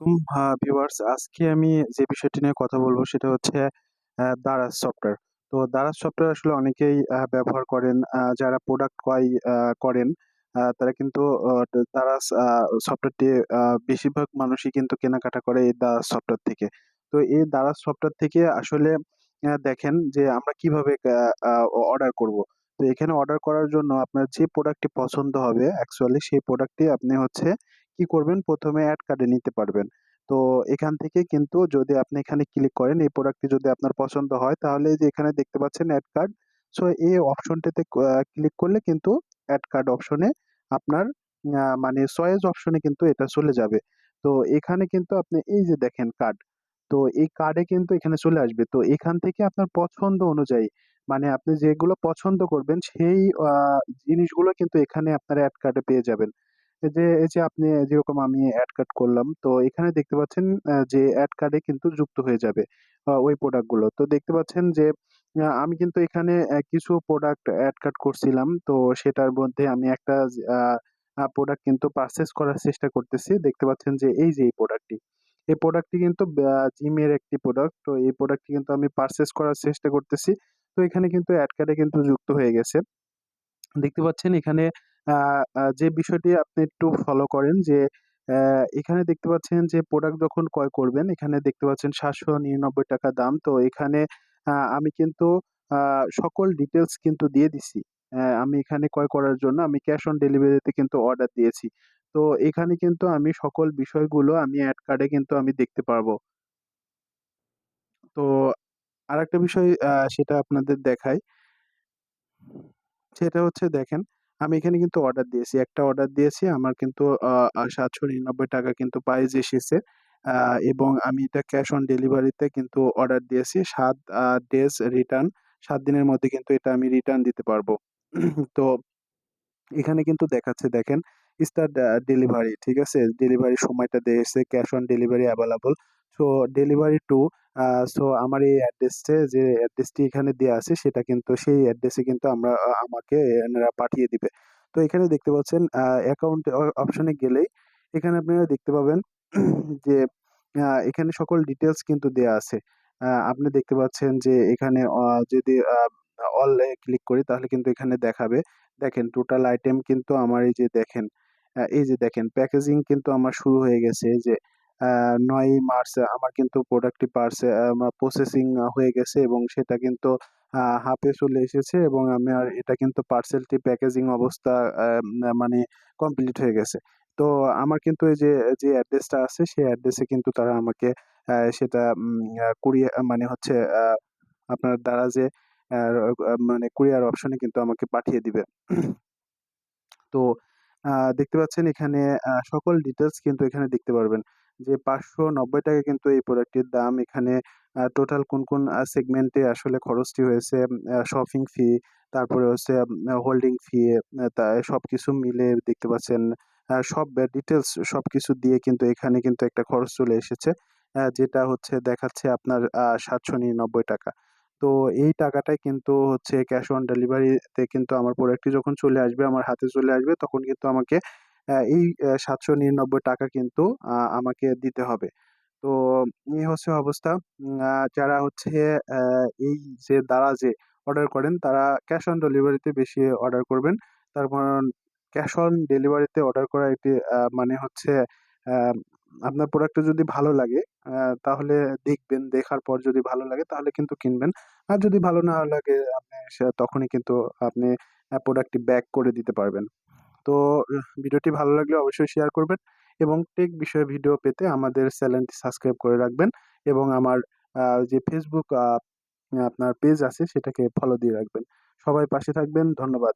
কুম আ ভিউয়ার্স আজকে আমি যে বিষয়টি নিয়ে কথা বলব সেটা হচ্ছে দারাজ সফটওয়্যার। তো দারাজ সফটওয়্যার আসলে অনেকেই আ ব্যবহার করেন। আ যারা প্রোডাক্ট ক্রয় আ করেন তারা কিন্তু দারাজ আ সফটওয়্যারটি বেশিরভাগ মানুষই কিন্তু কেনাকাটা করে এই দারাজ সফটওয়্যার থেকে। তো এই দারাজ সফটওয়্যার থেকে আসলে দেখেন যে আমরা কীভাবে অর্ডার করব। তো এখানে অর্ডার করার জন্য আপনার যে প্রোডাক্টটি পছন্দ হবে অ্যাকচুয়ালি সেই প্রোডাক্টটি আপনি হচ্ছে কি করবেন ১ম এ এড কার্ডে নিতে পারবেন। তো এখান থেকে কিন্তু যদি আপনি এখানে ক্লিক করেন, এই প্রোডাক্টটি যদি আপনার পছন্দ হয়, তাহলে যে এখানে দেখতে পাচ্ছেন এড কার্ড। সো এই অপশনটিতে ক্লিক করলে কিন্তু এড কার্ড অপশনে আপনার মানে চয়েস অপশনে কিন্তু এটা চলে যাবে। তো এখানে কিন্তু আপনি এই যে দেখেন কার্ড। তো এই কার্ডে কিন্তু এখানে চলে আসবে। তো এখান থেকে আপনার পছন্দ অনুযায়ী মানে আপনি যেগুলো পছন্দ করবেন, সেই জিনিসগুলো কিন্তু এখানে আপনার এড কার্ডে পেয়ে যাবেন। যে, এই যে আপনি যেরকম আমি এড কার্ড করলাম। তো এখানে দেখতে পাচ্ছেন যে এড কার্ডে কিন্তু যুক্ত হয়ে যাবে ওই প্রোডাক্টগুলো। তো দেখতে পাচ্ছেন যে আমি কিন্তু এখানে কিছু প্রোডাক্ট এড কার্ড করছিলাম। তো সেটার মধ্যে আমি একটা প্রোডাক্ট কিন্তু পারচেজ করার চেষ্টা করতেছি। দেখতে পাচ্ছেন যে, এই যে এই প্রোডাক্টটি। এই প্রোডাক্টটি কিন্তু জিমের একটি প্রোডাক্ট। তো এই প্রোডাক্টটি কিন্তু আমি পারচেজ করার চেষ্টা করতেছি। তো এখানে কিন্তু এড কার্ডে কিন্তু যুক্ত হয়ে গেছে। দেখতে পাচ্ছেন এখানে যে বিষয়টি আপনি একটু ফলো করেন যে এখানে দেখতে পাচ্ছেন যে প্রোডাক্ট যখন ক্রয় করবেন এখানে দেখতে পাচ্ছেন ৳৭৯৯ দাম। তো এখানে আমি কিন্তু সকল ডিটেইলস কিন্তু দিয়ে দিছি। আমি এখানে ক্রয় করার জন্য আমি ক্যাশ অন ডেলিভারিতে কিন্তু অর্ডার দিয়েছি। তো এখানে কিন্তু আমি সকল বিষয়গুলো আমি অ্যাড কার্ডে কিন্তু আমি দেখতে পারব। তো আরেকটা বিষয় সেটা আপনাদের দেখাই। সেটা হচ্ছে দেখেন, আমি এখানে কিন্তু অর্ডার দিয়েছি। একটা অর্ডার দিয়েছি। আমার কিন্তু, আ আ ৳৭৯৯ কিন্তু প্রাইস এসেছে। এবং আমি এটা ক্যাশ অন ডেলিভারিতে কিন্তু অর্ডার দিয়েছি। ৭ আ ডেজ রিটার্ন ৭ দিনের মধ্যে কিন্তু এটা আমি রিটার্ন দিতে পারব। তো এখানে কিন্তু দেখাচ্ছে, দেখেন স্টার্ট আ ডেলিভারি ঠিক আছে? ডেলিভারির সময়টা দিয়েছে cash on delivery available. So delivery to so আমার এই অ্যাড্রেসে যে অ্যাড্রেসটি এখানে দেয়া আছে সেটা কিন্তু সেই অ্যাড্রেসে কিন্তু আমরা আমাকে এনারা পাঠিয়ে দিবে। তো এখানে দেখতে পাচ্ছেন অ্যাকাউন্ট অপশনে গেলেই এখানে আপনারা দেখতে পাবেন যে এখানে সকল ডিটেলস কিন্তু দেয়া আছে। আপনি দেখতে পাচ্ছেন যে এখানে যদি অল ক্লিক করি তাহলে কিন্তু এখানে দেখাবে। দেখেন টোটাল আইটেম কিন্তু আমার এই যে দেখেন, এই যে দেখেন প্যাকেজিং কিন্তু আমার শুরু হয়ে গেছে। এই যে ৯ মার্চ আমার কিন্তু প্রোডাক্টটি পার্সে প্রসেসিং হয়ে গেছে এবং সেটা কিন্তু হাফে চলে এসেছে এবং আমার এটা কিন্তু পার্সেলটি প্যাকেজিং অবস্থা মানে কমপ্লিট হয়ে গেছে। তো আমার কিন্তু এই যে, যে অ্যাড্রেসটা আছে সেই অ্যাড্রেসে কিন্তু তারা আমাকে সেটা উম আ কুরিয়া মানে হচ্ছে আপনার দ্বারা আ মানে কুরিয়ার অপশনে কিন্তু আমাকে পাঠিয়ে দিবে। তো দেখতে পাচ্ছেন এখানে সকল ডিটেলস কিন্তু এখানে দেখতে পারবেন। যে ৳৫৯০ কিন্তু এই প্রোডাক্টটির দাম। এখানে টোটাল কোন, কোন সেগমেন্টে আসলে খরচটি হয়েছে, শপিং ফি, তারপরে হচ্ছে হোল্ডিং ফি তা সবকিছু মিলে দেখতে পাচ্ছেন সব ডিটেইলস সবকিছু দিয়ে কিন্তু এখানে কিন্তু একটা খরচ চলে এসেছে। যেটা হচ্ছে দেখাচ্ছে আপনার সাতশো নিরানব্বই টাকা তো এই টাকাটাই কিন্তু হচ্ছে ক্যাশ অন ডেলিভারিতে কিন্তু আমার প্রোডাক্টটি যখন চলে আসবে, আমার হাতে চলে আসবে তখন কিন্তু আমাকে এই, আ ৳৭৯৯ কিন্তু আমাকে দিতে হবে। তো এই হচ্ছে অবস্থা। যারা হচ্ছে এই যে দ্বারা দারাজে অর্ডার করেন, তারা ক্যাশ অন ডেলিভারিতে বেশি অর্ডার করবেন। তার কারণ ক্যাশ অন ডেলিভারিতে অর্ডার করা একটি মানে হচ্ছে আপনার প্রোডাক্টটা যদি ভালো লাগে তাহলে দেখবেন। দেখার পর যদি ভালো লাগে, তাহলে কিন্তু কিনবেন। আর যদি ভালো না লাগে, আপনি তখনই কিন্তু আপনি প্রোডাক্টটি ব্যাক করে দিতে পারবেন। তো ভিডিওটি ভালো লাগলে অবশ্যই শেয়ার করবেন এবং টেক বিষয়ে ভিডিও পেতে আমাদের চ্যানেলটি সাবস্ক্রাইব করে রাখবেন এবং আমার যে ফেসবুক আপনার পেজ আছে সেটাকে ফলো দিয়ে রাখবেন। সবাই পাশে থাকবেন। ধন্যবাদ।